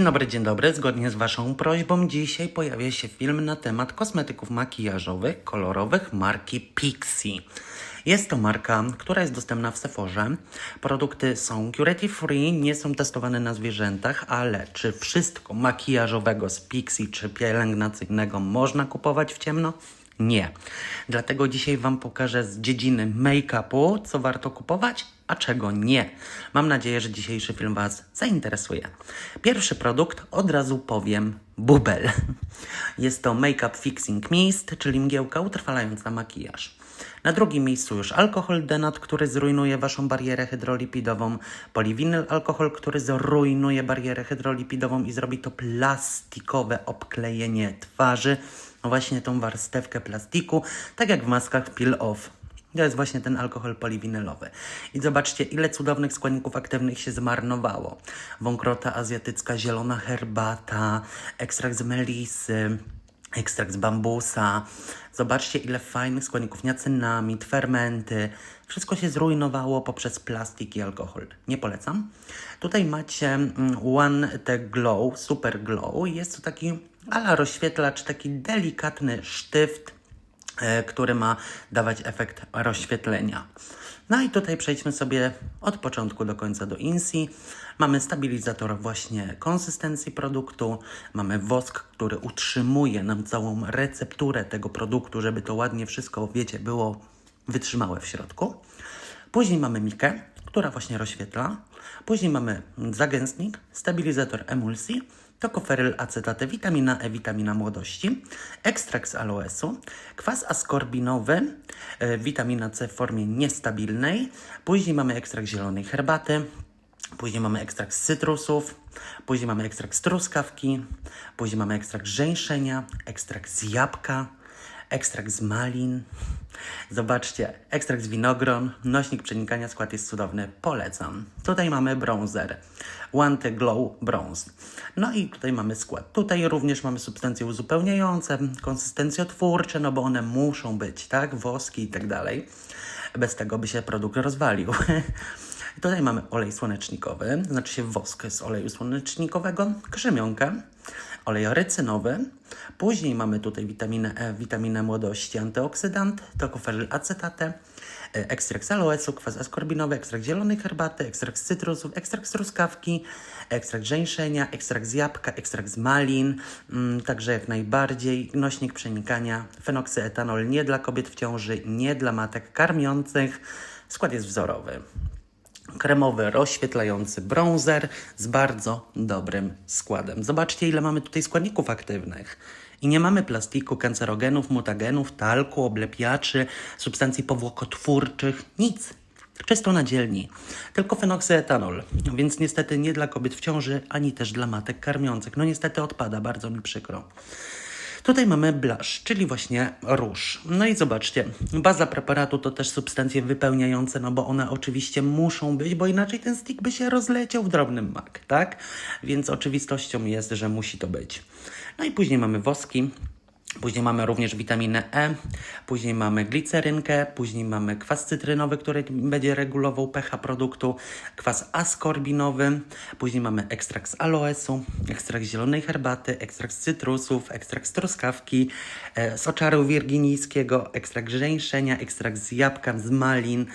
Dzień dobry, dzień dobry. Zgodnie z Waszą prośbą dzisiaj pojawia się film na temat kosmetyków makijażowych, kolorowych marki Pixie. Jest to marka, która jest dostępna w Sephorze. Produkty są cruelty free, nie są testowane na zwierzętach, ale czy wszystko makijażowego z Pixie czy pielęgnacyjnego można kupować w ciemno? Nie. Dlatego dzisiaj Wam pokażę z dziedziny make-upu, co warto kupować, a czego nie. Mam nadzieję, że dzisiejszy film Was zainteresuje. Pierwszy produkt, od razu powiem, bubel. Jest to Make-up Fixing Mist, czyli mgiełka utrwalająca makijaż. Na drugim miejscu już alkohol denat, który zrujnuje Waszą barierę hydrolipidową, poliwinyl alkohol, który zrujnuje barierę hydrolipidową i zrobi to plastikowe obklejenie twarzy, no właśnie tą warstewkę plastiku, tak jak w maskach peel off. To jest właśnie ten alkohol poliwinylowy. I zobaczcie, ile cudownych składników aktywnych się zmarnowało. Wąkrota azjatycka, zielona herbata, ekstrakt z melisy, ekstrakt z bambusa. Zobaczcie, ile fajnych składników, niacynamid, fermenty. Wszystko się zrujnowało poprzez plastik i alkohol. Nie polecam. Tutaj macie mm, One The Glow, Super Glow. Jest to taki ala rozświetlacz, taki delikatny sztyft, który ma dawać efekt rozświetlenia. No i tutaj przejdźmy sobie od początku do końca do INSI. Mamy stabilizator właśnie konsystencji produktu, mamy wosk, który utrzymuje nam całą recepturę tego produktu, żeby to ładnie wszystko, wiecie, było wytrzymałe w środku. Później mamy mikę, która właśnie rozświetla. Później mamy zagęstnik, stabilizator emulsji, tokoferyl acetate, witamina E, witamina młodości, ekstrakt z aloesu, kwas askorbinowy, e, witamina C w formie niestabilnej. Później mamy ekstrakt zielonej herbaty, Później mamy ekstrakt z cytrusów, później mamy ekstrakt z truskawki, później mamy ekstrakt żeńszenia, ekstrakt z jabłka, ekstrakt z malin. Zobaczcie, ekstrakt z winogron, nośnik przenikania, skład jest cudowny, polecam. Tutaj mamy bronzer, The Glow Bronze. No i tutaj mamy skład. Tutaj również mamy substancje uzupełniające, konsystencjotwórcze, no bo one muszą być, tak? Woski i tak dalej. Bez tego by się produkt rozwalił. Tutaj mamy olej słonecznikowy, znaczy się wosk z oleju słonecznikowego, krzemionkę, olej rycynowy. Później mamy tutaj witaminę E, witaminę młodości, antyoksydant, tokoferyl acetate, e, ekstrakt z aloesu, kwas askorbinowy, ekstrakt zielonej herbaty, ekstrakt z cytrusów, ekstrakt z truskawki, ekstrakt żeńszenia, ekstrakt z jabłka, ekstrakt z malin, mm, także jak najbardziej nośnik przenikania, fenoksyetanol nie dla kobiet w ciąży, nie dla matek karmiących. Skład jest wzorowy kremowy, rozświetlający bronzer z bardzo dobrym składem. Zobaczcie, ile mamy tutaj składników aktywnych. I nie mamy plastiku, kancerogenów, mutagenów, talku, oblepiaczy, substancji powłokotwórczych, nic. Czysto na dzielni. Tylko fenoksyetanol, więc niestety nie dla kobiet w ciąży, ani też dla matek karmiących. No niestety odpada, bardzo mi przykro. Tutaj mamy blush, czyli właśnie róż. No i zobaczcie, baza preparatu to też substancje wypełniające, no bo one oczywiście muszą być, bo inaczej ten stick by się rozleciał w drobnym mak, tak? Więc oczywistością jest, że musi to być. No i później mamy woski, Później mamy również witaminę E, później mamy glicerynkę, później mamy kwas cytrynowy, który będzie regulował pH produktu, kwas askorbinowy, później mamy ekstrakt z aloesu, ekstrakt z zielonej herbaty, ekstrakt z cytrusów, ekstrakt z truskawki, e, z oczaru wirginijskiego, ekstrakt żeńszenia, ekstrakt z jabłka, z malin.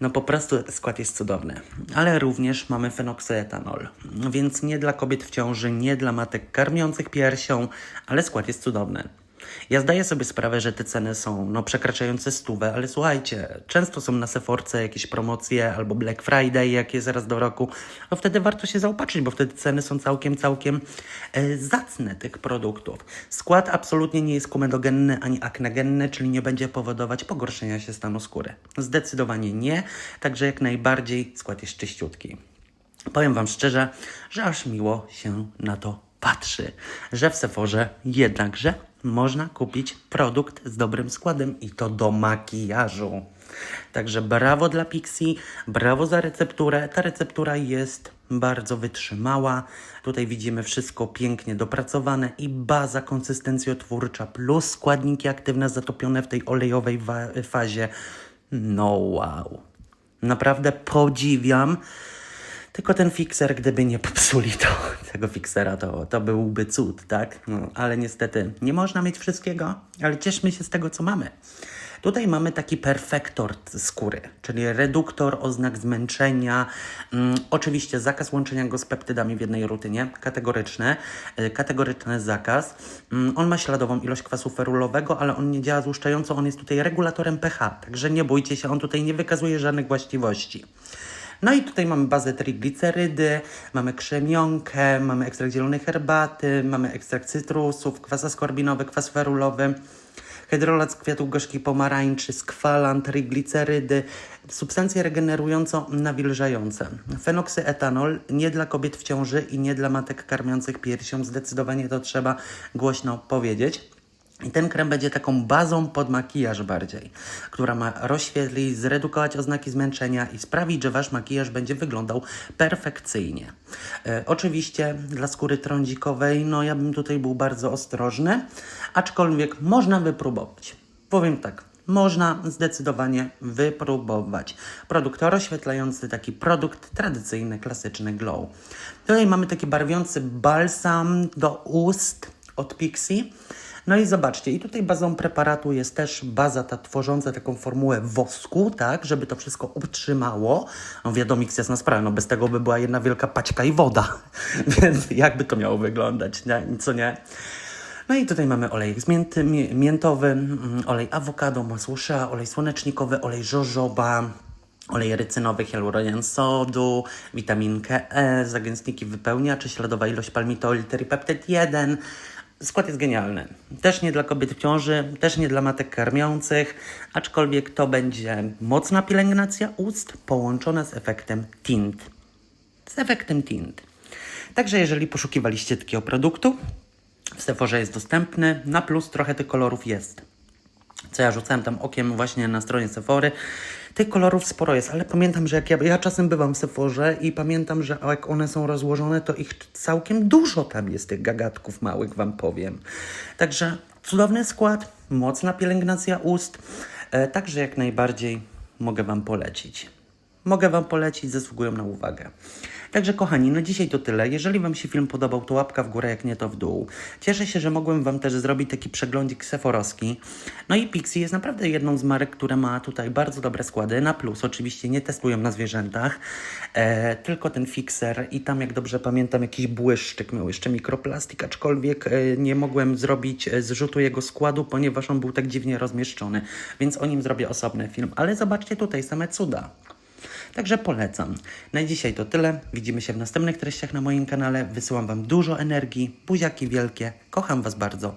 No po prostu skład jest cudowny. Ale również mamy fenoksyetanol. Więc nie dla kobiet w ciąży, nie dla matek karmiących piersią, ale skład jest cudowny. Ja zdaję sobie sprawę, że te ceny są no, przekraczające stówę, ale słuchajcie, często są na Seforce jakieś promocje albo Black Friday, jak jest raz do roku, no wtedy warto się zaopatrzyć, bo wtedy ceny są całkiem, całkiem e, zacne tych produktów. Skład absolutnie nie jest komedogenny ani aknegenny, czyli nie będzie powodować pogorszenia się stanu skóry. Zdecydowanie nie, także jak najbardziej skład jest czyściutki. Powiem Wam szczerze, że aż miło się na to patrzy, że w Seforze jednakże można kupić produkt z dobrym składem i to do makijażu. Także brawo dla Pixie, brawo za recepturę. Ta receptura jest bardzo wytrzymała. Tutaj widzimy wszystko pięknie dopracowane i baza konsystencjotwórcza plus składniki aktywne zatopione w tej olejowej fazie. No wow. Naprawdę podziwiam Tylko ten fikser, gdyby nie popsuli to, tego fiksera, to, to byłby cud, tak? No, ale niestety nie można mieć wszystkiego, ale cieszmy się z tego, co mamy. Tutaj mamy taki perfektor skóry, czyli reduktor oznak zmęczenia. Mm, oczywiście zakaz łączenia go z peptydami w jednej rutynie, kategoryczny, y, kategoryczny zakaz. Mm, on ma śladową ilość kwasu ferulowego, ale on nie działa złuszczająco, on jest tutaj regulatorem pH, także nie bójcie się, on tutaj nie wykazuje żadnych właściwości. No i tutaj mamy bazę triglicerydy, mamy krzemionkę, mamy ekstrakt zielonej herbaty, mamy ekstrakt cytrusów, kwas askorbinowy, kwas ferulowy, hydrolat z kwiatów gorzkich pomarańczy, skwalan, triglicerydy, substancje regenerująco-nawilżające. Fenoksyetanol nie dla kobiet w ciąży i nie dla matek karmiących piersią, zdecydowanie to trzeba głośno powiedzieć. I ten krem będzie taką bazą pod makijaż bardziej, która ma rozświetlić, zredukować oznaki zmęczenia i sprawić, że wasz makijaż będzie wyglądał perfekcyjnie. E, oczywiście dla skóry trądzikowej, no ja bym tutaj był bardzo ostrożny, aczkolwiek można wypróbować. Powiem tak, można zdecydowanie wypróbować. Produkt rozświetlający, taki produkt tradycyjny, klasyczny glow. Tutaj mamy taki barwiący balsam do ust od Pixie. No i zobaczcie, i tutaj bazą preparatu jest też baza ta tworząca taką formułę wosku, tak, żeby to wszystko utrzymało. No wiadomo, jest na sprawę, no bez tego by była jedna wielka paćka i woda, więc jakby to miało wyglądać, nie? co nie? No i tutaj mamy olejek z mięty, mię- miętowy, mm, olej awokado, masło shea, olej słonecznikowy, olej jojoba, olej rycynowy, hialuronan sodu, witaminkę E, zagęstniki wypełniacze, śladowa ilość palmitoli, tripeptyd 1. Skład jest genialny. Też nie dla kobiet w ciąży, też nie dla matek karmiących, aczkolwiek to będzie mocna pielęgnacja ust połączona z efektem tint. Z efektem tint. Także jeżeli poszukiwaliście takiego produktu, w Sephorze jest dostępny, na plus trochę tych kolorów jest. Co ja rzucałem tam okiem właśnie na stronie Sephory. Tych kolorów sporo jest, ale pamiętam, że jak ja, ja czasem bywam w Sephorze i pamiętam, że jak one są rozłożone, to ich całkiem dużo tam jest tych gagatków małych, wam powiem. Także cudowny skład, mocna pielęgnacja ust, e, także jak najbardziej mogę wam polecić mogę Wam polecić, zasługują na uwagę. Także kochani, no dzisiaj to tyle. Jeżeli Wam się film podobał, to łapka w górę, jak nie to w dół. Cieszę się, że mogłem Wam też zrobić taki przeglądzik seforowski. No i Pixie jest naprawdę jedną z marek, która ma tutaj bardzo dobre składy. Na plus, oczywiście nie testują na zwierzętach, e, tylko ten fixer i tam, jak dobrze pamiętam, jakiś błyszczyk miał jeszcze mikroplastik, aczkolwiek e, nie mogłem zrobić e, zrzutu jego składu, ponieważ on był tak dziwnie rozmieszczony, więc o nim zrobię osobny film. Ale zobaczcie tutaj, same cuda. Także polecam. Na dzisiaj to tyle. Widzimy się w następnych treściach na moim kanale. Wysyłam Wam dużo energii, buziaki wielkie. Kocham Was bardzo.